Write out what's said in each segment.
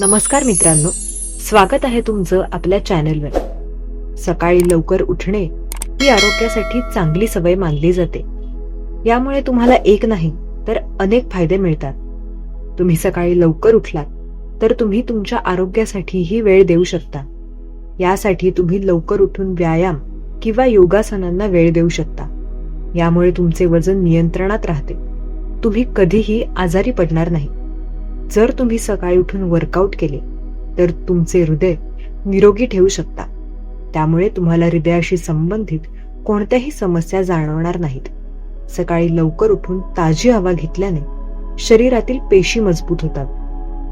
नमस्कार मित्रांनो स्वागत आहे तुमचं आपल्या चॅनलवर. सकाळी लवकर उठणे ही आरोग्यासाठी चांगली सवय मानली जाते. यामुळे तुम्हाला एक नाही तर अनेक फायदे मिळतात. तुम्ही सकाळी लवकर उठलात तर तुम्ही तुमच्या आरोग्यासाठीही वेळ देऊ शकता. यासाठी तुम्ही लवकर उठून व्यायाम किंवा योगासनांना वेळ देऊ शकता. यामुळे तुमचे वजन नियंत्रणात राहते. तुम्ही कधीही आजारी पडणार नाही. जर तुम्ही सकाळी उठून वर्कआउट केले तर तुमचे हृदय निरोगी ठेवू शकता त्यामुळे तुम्हाला हृदयाशी संबंधित कोणत्याही समस्या जाणवणार नाहीत. सकाळी लवकर उठून ताजी हवा घेतल्याने शरीरातील पेशी मजबूत होतात.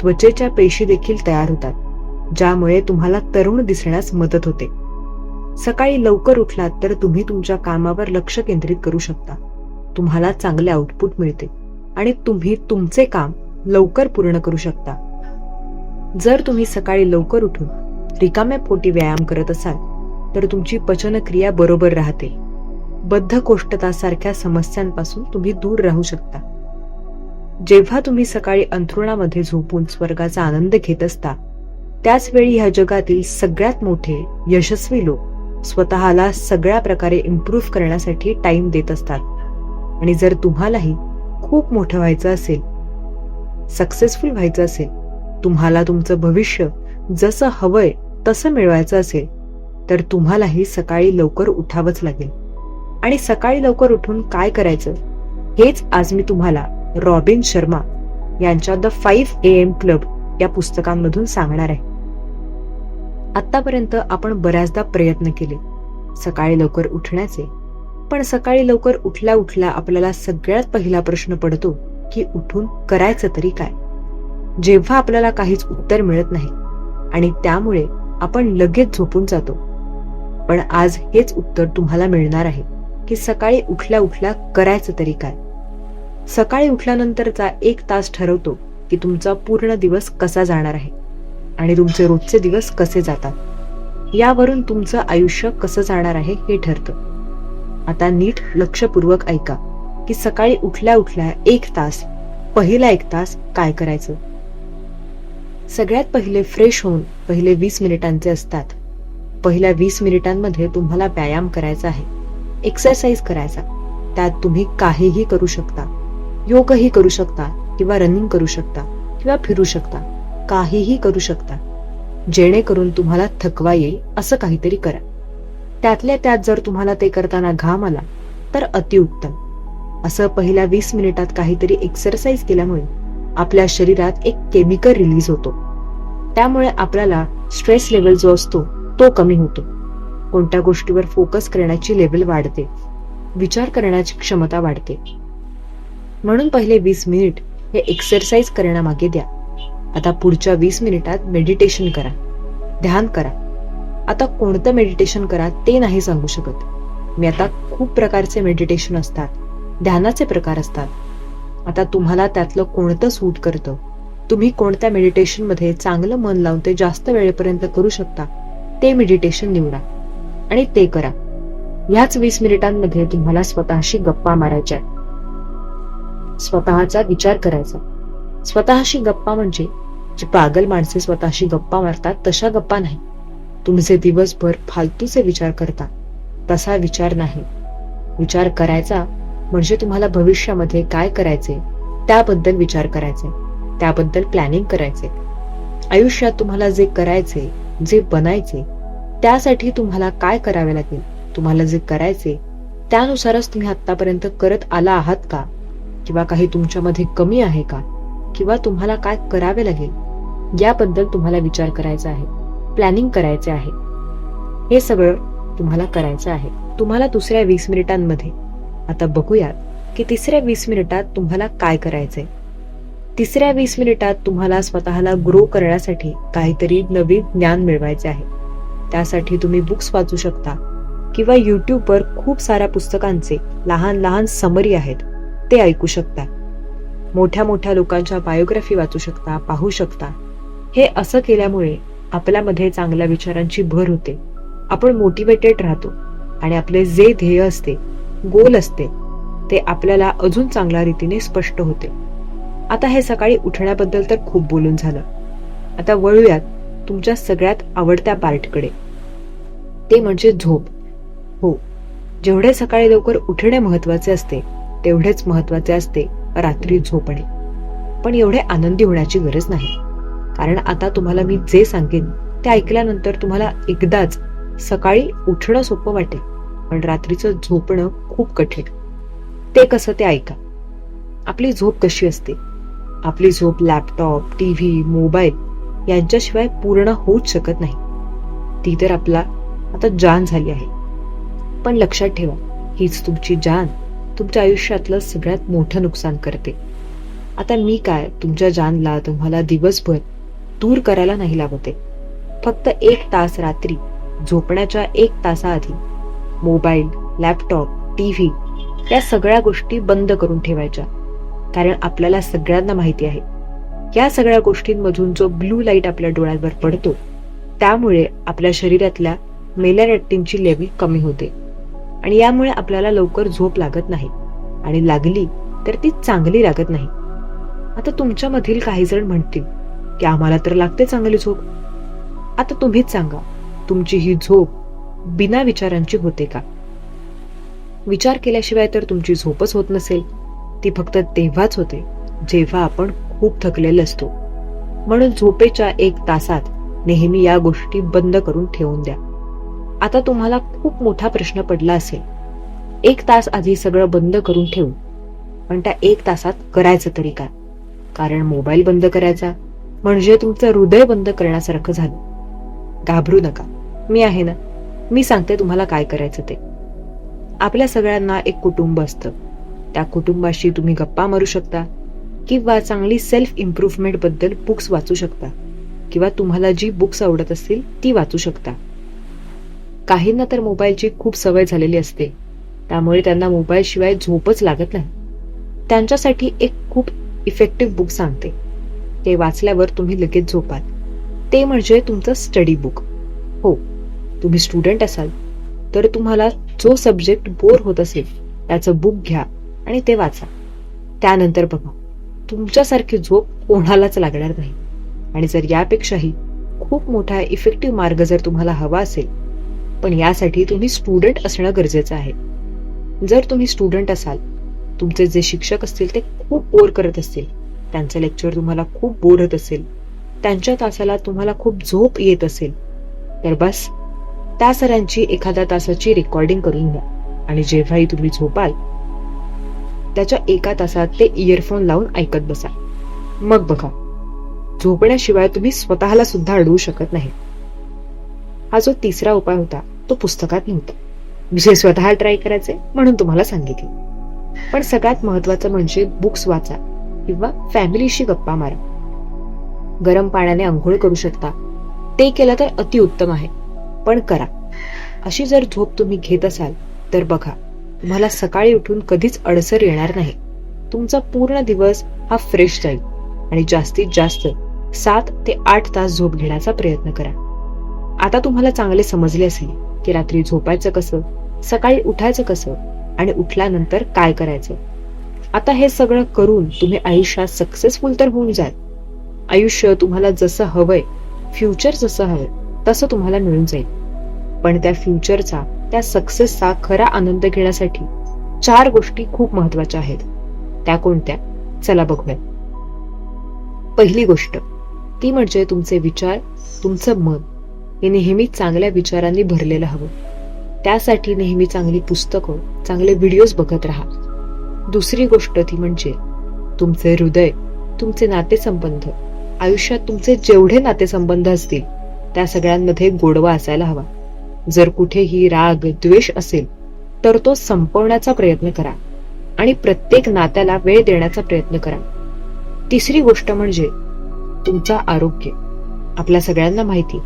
त्वचेच्या पेशी देखील तयार होतात ज्यामुळे तुम्हाला तरुण दिसण्यास मदत होते. सकाळी लवकर उठलात तर तुम्ही तुमच्या कामावर लक्ष केंद्रित करू शकता. तुम्हाला चांगले आउटपुट मिळते आणि तुम्ही तुमचे काम लवकर पूर्ण करू शकता. जर तुम्ही सकाळी लवकर उठून रिकाम्या पोटी व्यायाम करत असाल तर तुमची पचनक्रिया बरोबर राहते. बद्धकोष्ठता सारख्या समस्यांपासून तुम्ही दूर राहू शकता. जेव्हा तुम्ही सकाळी अंथरुणामध्ये झोपून स्वर्गाचा आनंद घेत असता त्याच वेळी ह्या जगातील सगळ्यात मोठे यशस्वी लोक स्वतःला सगळ्या प्रकारे इम्प्रूव्ह करण्यासाठी टाइम देत असतात. आणि जर तुम्हालाही खूप मोठं व्हायचं असेल सक्सेसफुल व्हायचं असेल तुम्हाला तुमचं भविष्य जसं हवंय तसं मिळवायचं असेल तर तुम्हालाही सकाळी लवकर उठावंच लागेल. आणि सकाळी लवकर उठून काय करायचं? हेच आज मी तुम्हाला रॉबिन शर्मा यांच्या the five A M club या पुस्तकांमधून सांगणार आहे. आतापर्यंत आपण बऱ्याचदा प्रयत्न केले सकाळी लवकर उठण्याचे. पण सकाळी लवकर उठल्या उठल्या आपल्याला सगळ्यात पहिला प्रश्न पडतो की उठून करायचं तरी काय? जेव्हा आपल्याला काहीच उत्तर मिळत नाही आणि त्यामुळे आपण लगेच झोपून जातो. पण आज हेच उत्तर तुम्हाला मिळणार आहे की सकाळी उठल्या उठल्या करायचं तरी काय? सकाळी उठल्यानंतरचा एक तास ठरवतो की तुमचा पूर्ण दिवस कसा जाणार आहे आणि तुमचे रोजचे दिवस कसे जातात. यावरून तुमचं आयुष्य कसं जाणार आहे हे ठरतं. आता नीट लक्षपूर्वक ऐका. की सकाळी उठल्या उठल्या एक तास पहिला एक तास काय करायचं? सगळ्यात पहिले फ्रेश होऊन पहिले वीस मिनिटांचे असतात. पहिल्या वीस मिनिटांमध्ये तुम्हाला व्यायाम करायचा आहे एक्सरसाइज करायचा. त्यात तुम्ही काहीही करू शकता. योगही करू शकता किंवा रनिंग करू शकता किंवा फिरू शकता. काहीही करू शकता. जेणेकरून तुम्हाला थकवा येईल असं काहीतरी करा. त्यातल्या त्यात जर तुम्हाला ते करताना घाम आला तर अतिउत्तम. असं पहिल्या वीस मिनिटात काहीतरी एक्सरसाइज केल्यामुळे आपल्या शरीरात एक केमिकल रिलीज होतो. त्यामुळे आपल्याला स्ट्रेस लेवल जो असतो तो कमी होतो. कोणत्या गोष्टीवर फोकस करण्याची लेवल वाढते विचार करण्याची क्षमता वाढते. म्हणून पहिले वीस मिनिट हे एक्सरसाइज करण्यामागे द्या. आता पुढच्या वीस मिनिटात मेडिटेशन करा. ध्यान करा. आता कोणतं मेडिटेशन करा ते नाही सांगू शकत. मी आता खूप प्रकारचे मेडिटेशन असतात. ध्यानाचे प्रकार असतात. आता तुम्हाला त्यातलं कोणतं सूट करतं. तुम्ही कोणत्या मेडिटेशनमध्ये चांगलं मन लावून ते जास्त वेळेपर्यंत करू शकता ते मेडिटेशन निवडा. आणि ते करा. ह्याच वीस मिनिटांमध्ये तुम्हाला स्वतःशी गप्पा मारायच्या स्वतःचा विचार करायचा. स्वतःशी गप्पा म्हणजे जी पागल माणसे स्वतःशी गप्पा मारतात तशा गप्पा नाही. तुमचे दिवसभर फालतूचे विचार करता तसा विचार नाही. विचार करायचा म्हणजे तुम्हाला भविष्यामध्ये काय करायचे त्याबद्दल विचार करायचे त्याबद्दल प्लॅनिंग करायचे. आयुष्यात तुम्हाला जे करायचे जे बनायचे त्यासाठी तुम्हाला काय करावे लागेल? तुम्हाला जे करायचे त्यानुसारच तुम्ही आतापर्यंत करत आला आहात का? किंवा काही तुमच्यामध्ये कमी आहे का? किंवा तुम्हाला काय करावे लागेल? याबद्दल तुम्हाला विचार करायचा आहे प्लॅनिंग करायचे आहे. हे सगळं तुम्हाला करायचं आहे. तुम्हाला दुसऱ्या वीस मिनिटांमध्ये आता बघूयात की तिसऱ्या वीस मिनिटात तुम्हाला काय करायचंय. तिसऱ्या वीस मिनिटात तुम्हाला स्वतःला ग्रो करण्यासाठी काहीतरी नवीन ज्ञान मिळवायचे आहे. त्यासाठी तुम्ही बुक्स वाचू शकता किंवा यूट्यूबवर खूप साऱ्या पुस्तकांचे लहान लहान समरी आहेत ते ऐकू शकता. मोठ्या मोठ्या लोकांच्या बायोग्राफी वाचू शकता पाहू शकता. हे असं केल्यामुळे आपल्यामध्ये चांगल्या विचारांची भर होते. आपण मोटिवेटेड राहतो आणि आपले जे ध्येय असते गोल असते ते आपल्याला अजून चांगल्या रीतीने स्पष्ट होते. आता हे सकाळी उठण्याबद्दल तर खूप बोलून झालं. आता वळूयात तुमच्या सगळ्यात आवडत्या पार्टकडे. ते म्हणजे झोप. हो जेवढे सकाळी लवकर उठणे महत्त्वाचे असते तेवढेच महत्त्वाचे असते रात्री झोपणे. पण एवढे आनंदी होण्याची गरज नाही. कारण आता तुम्हाला मी जे सांगेन ते ऐकल्यानंतर तुम्हाला एकदाच सकाळी उठणं सोपं वाटेल. पण रात्रीचं झोपणं खूप कठीण. ते कसं ते ऐका. आपली झोप कशी असते? आपली झोप लॅपटॉप टीव्ही मोबाईल यांच्याशिवाय पूर्ण होऊच शकत नाही. ती तर आपला आता जान झाली आहे. पण लक्षात ठेवा हीच तुमची जान तुमच्या आयुष्यातलं सगळ्यात मोठं नुकसान करते. आता मी काय तुमच्या जानला तुम्हाला दिवसभर दूर करायला नाही लावते. फक्त एक तास रात्री झोपण्याच्या एक तासाआधी मोबाईल लॅपटॉप टीव्ही या सगळ्या गोष्टी बंद करून ठेवायच्या. कारण आपल्याला सगळ्यांना माहिती आहे. या सगळ्या गोष्टींमधून जो ब्लू लाइट आपल्या डोळ्यांवर पडतो त्यामुळे आपल्या शरीरातल्या मेलॅरेक्टिनची लेवल कमी होते. आणि यामुळे आपल्याला लवकर झोप लागत नाही. आणि लागली तर ती चांगली लागत नाही. आता तुमच्यामधील काही जण म्हणतील की आम्हाला तर लागते चांगली झोप. आता तुम्हीच सांगा तुमची ही झोप बिना विचारांची होते का? विचार केल्याशिवाय तर तुमची झोपच होत नसेल. ती फक्त तेव्हाच होते जेव्हा आपण खूप थकलेलं असतो. म्हणून झोपेच्या एक तासात नेहमी या गोष्टी बंद करून ठेवून द्या. आता तुम्हाला खूप मोठा प्रश्न पडला असेल. एक तास आधी सगळं बंद करून ठेवू. पण त्या एक तासात करायचं तरी काय कारण मोबाईल बंद करायचा म्हणजे तुमचं हृदय बंद करण्यासारखं झालं. घाबरू नका. मी आहे ना? मी सांगते तुम्हाला काय करायचं ते. आपल्या सगळ्यांना एक कुटुंब असतं. त्या कुटुंबाशी तुम्ही गप्पा मारू शकता किंवा चांगली सेल्फ इम्प्रूव्हमेंटबद्दल बुक्स वाचू शकता किंवा तुम्हाला जी बुक्स आवडत असतील ती वाचू शकता. काहींना तर मोबाईलची खूप सवय झालेली असते. त्यामुळे त्यांना मोबाईलशिवाय झोपच लागत नाही. त्यांच्यासाठी एक खूप इफेक्टिव्ह बुक सांगते. ते वाचल्यावर तुम्ही लगेच झोपाल. ते म्हणजे तुमचं स्टडी बुक हो तुम्ही स्टुडंट असाल. तर तुम्हाला जो सब्जेक्ट बोर होत असेल त्याचं बुक घ्या आणि ते वाचा. त्यानंतर बघा तुमच्यासारखी झोप कोणालाच लागणार नाही. आणि जर यापेक्षाही खूप मोठा इफेक्टिव्ह मार्ग जर तुम्हाला हवा असेल पण यासाठी तुम्ही स्टुडंट असणं गरजेचं आहे. जर तुम्ही स्टुडंट असाल तुमचे जे शिक्षक असतील ते खूप बोर करत असतील त्यांचं लेक्चर तुम्हाला खूप बोर होत असेल त्यांच्या तासाला तुम्हाला खूप झोप येत असेल तर बस त्या सरांची एखाद्या तासाची रेकॉर्डिंग करून घ्या. आणि जेव्हाही तुम्ही झोपाल त्याच्या एका तासात ते इयरफोन लावून ऐकत बसा. मग बघा झोपण्याशिवाय तुम्ही स्वतःला सुद्धा अडवू शकत नाही. हा जो तिसरा उपाय होता तो पुस्तकात नव्हता. विषय स्वतः ट्राय करायचे म्हणून तुम्हाला सांगितले. पण सगळ्यात महत्वाचं म्हणजे बुक्स वाचा किंवा फॅमिलीशी गप्पा मारा. गरम पाण्याने आंघोळ करू शकता. ते केलं तर अतिउत्तम आहे. पण करा. अशी जर झोप तुम्ही घेत असाल तर बघा तुम्हाला सकाळी उठून कधीच अडसर येणार नाही. तुमचा पूर्ण दिवस हा फ्रेश जाईल. आणि जास्तीत जास्त सात ते आठ तास झोप घेण्याचा प्रयत्न करा. आता तुम्हाला चांगले समजले असेल की रात्री झोपायचं कसं सकाळी उठायचं कसं आणि उठल्यानंतर काय करायचं. आता हे सगळं करून तुम्ही आयुष्यात सक्सेसफुल तर होऊन जाल. आयुष्य तुम्हाला जसं हवंय फ्युचर जसं हवंय तसं तुम्हाला मिळून जाईल. पण त्या फ्युचरचा त्या सक्सेसचा खरा आनंद घेण्यासाठी चार गोष्टी खूप महत्त्वाच्या आहेत. त्या कोणत्या? चला बघूया. पहिली गोष्ट ती म्हणजे तुमचे विचार तुमचं मन हे नेहमी चांगल्या विचारांनी भरलेलं हवं. त्यासाठी नेहमी चांगली पुस्तकं चांगले व्हिडिओज बघत राहा. दुसरी गोष्ट ती म्हणजे तुमचे हृदय तुमचे नातेसंबंध आयुष्यात तुमचे जेवढे नातेसंबंध असतील त्या सगळ्यांमध्ये गोडवा असायला हवा. जर कुठेही राग द्वेष असेल तर तो संपवण्याचा प्रयत्न करा आणि प्रत्येक नात्याला वेळ देण्याचा प्रयत्न करा. तिसरी गोष्ट म्हणजे तुमचं आरोग्य. आपल्या सगळ्यांना माहिती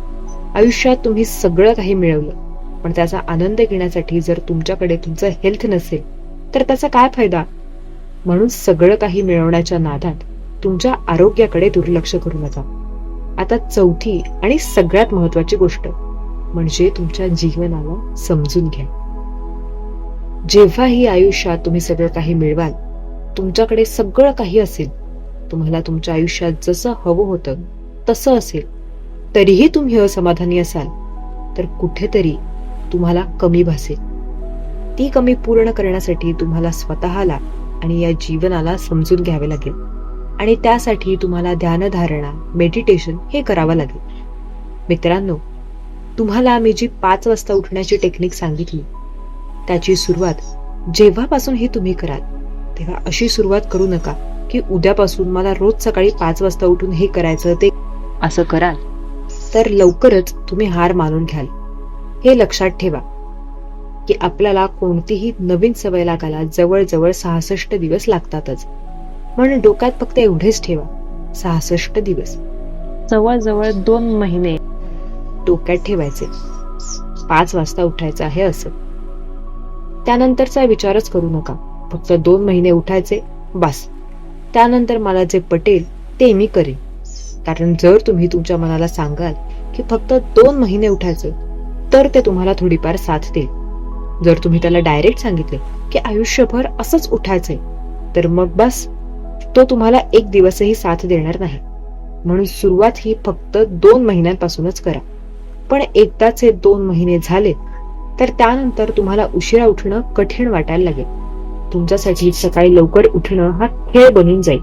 आयुष्यात तुम्ही सगळं काही मिळवलं पण त्याचा आनंद घेण्यासाठी जर तुमच्याकडे तुमचं हेल्थ नसेल तर त्याचा काय फायदा? म्हणून सगळं काही मिळवण्याच्या नादात तुमच्या आरोग्याकडे दुर्लक्ष करू नका. आता चौथी आणि सगळ्यात महत्वाची गोष्ट म्हणजे तुमच्या जीवनाला समजून घ्या. जेव्हाही आयुष्यात तुम्ही सगळं काही मिळवाल तुमच्याकडे सगळं काही असेल तुम्हाला तुमच्या आयुष्यात जसं हवं होतं तसं असेल तरीही तुम्ही असमाधानी असाल तर कुठेतरी तुम्हाला कमी भासेल. ती कमी पूर्ण करण्यासाठी तुम्हाला स्वतःला आणि या जीवनाला समजून घ्यावे लागेल. आणि त्यासाठी तुम्हाला ध्यानधारणा मेडिटेशन हे करावं लागेल. मित्रांनो तुम्हाला मी जी पाच वाजता उठण्याची टेक्निक सांगितली त्याची सुरुवात जेव्हापासून ही तुम्ही कराल तेव्हा अशी सुरुवात करू नका की उद्यापासून मला रोज सकाळी पाच वाजता उठून हे करायचं ते असं कराल. तर लवकरच तुम्ही हार मानून घ्याल. हे लक्षात ठेवा की आपल्याला कोणतीही नवीन सवय लागायला जवळजवळ सहासष्ट दिवस लागतातच. म्हणून डोक्यात फक्त एवढेच ठेवा. सहासष्ट दिवस. जवळजवळ दोन महिने. डोक्यात ठेवायचे. पाच वाजता उठायचं आहे असं. त्यानंतरचा विचारच करू नका. फक्त दोन महिने उठायचे बस. त्यानंतर मला जे पटेल ते मी करेन. कारण जर तुम्ही तुमच्या मनाला सांगाल की फक्त दोन महिने उठायचं तर ते तुम्हाला थोडीफार साथ देईल. जर तुम्ही त्याला डायरेक्ट सांगितले की आयुष्यभर असंच उठायचंय तर मग बस. तो तुम्हाला एक दिवसही साथ देणार नाही. म्हणून सुरुवात ही फक्त दोन महिन्यांपासूनच करा. पण एकदाच हे दोन महिने झाले तर त्यानंतर तुम्हाला उशिरा उठणं कठीण वाटायला लागेल. तुमच्यासाठी सकाळी लवकर उठणं हा खेळ बनून जाईल.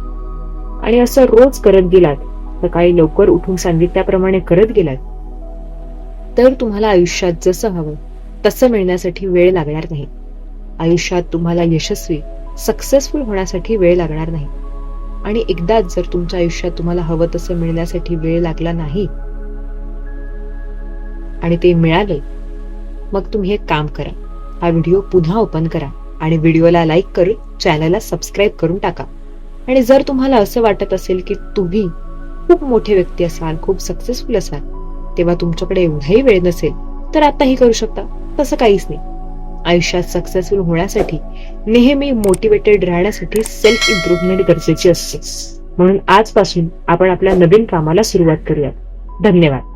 आणि असं रोज करत गेलात सकाळी लवकर उठून सांगितल्याप्रमाणे करत गेलात तर तुम्हाला आयुष्यात जसं हवं तसं मिळण्यासाठी वेळ लागणार नाही. आयुष्यात तुम्हाला यशस्वी सक्सेसफुल होण्यासाठी वेळ लागणार नाही. आणि एकदाच जर तुमच्या आयुष्यात तुम्हाला हवं तसं मिळण्यासाठी वेळ लागला नाही आणि ते मिळाले मग तुम्ही एक काम करा. हा व्हिडिओ पुन्हा ओपन करा आणि व्हिडिओला लाईक करून चॅनलला सबस्क्राईब करून टाका. आणि जर तुम्हाला असं वाटत असेल की तुम्ही खूप मोठे व्यक्ती असाल खूप सक्सेसफुल असाल तेव्हा तुमच्याकडे एवढाही वेळ नसेल तर आताही करू शकता. तसं काहीच नाही. आयुष्यात सक्सेसफुल होण्यासाठी नेहमी मोटिवेटेड राहण्यासाठी सेल्फ इम्प्रुव्हमेंट गरजेची असते. म्हणून आजपासून आपण आपल्या नवीन कामाला सुरुवात करूयात. धन्यवाद.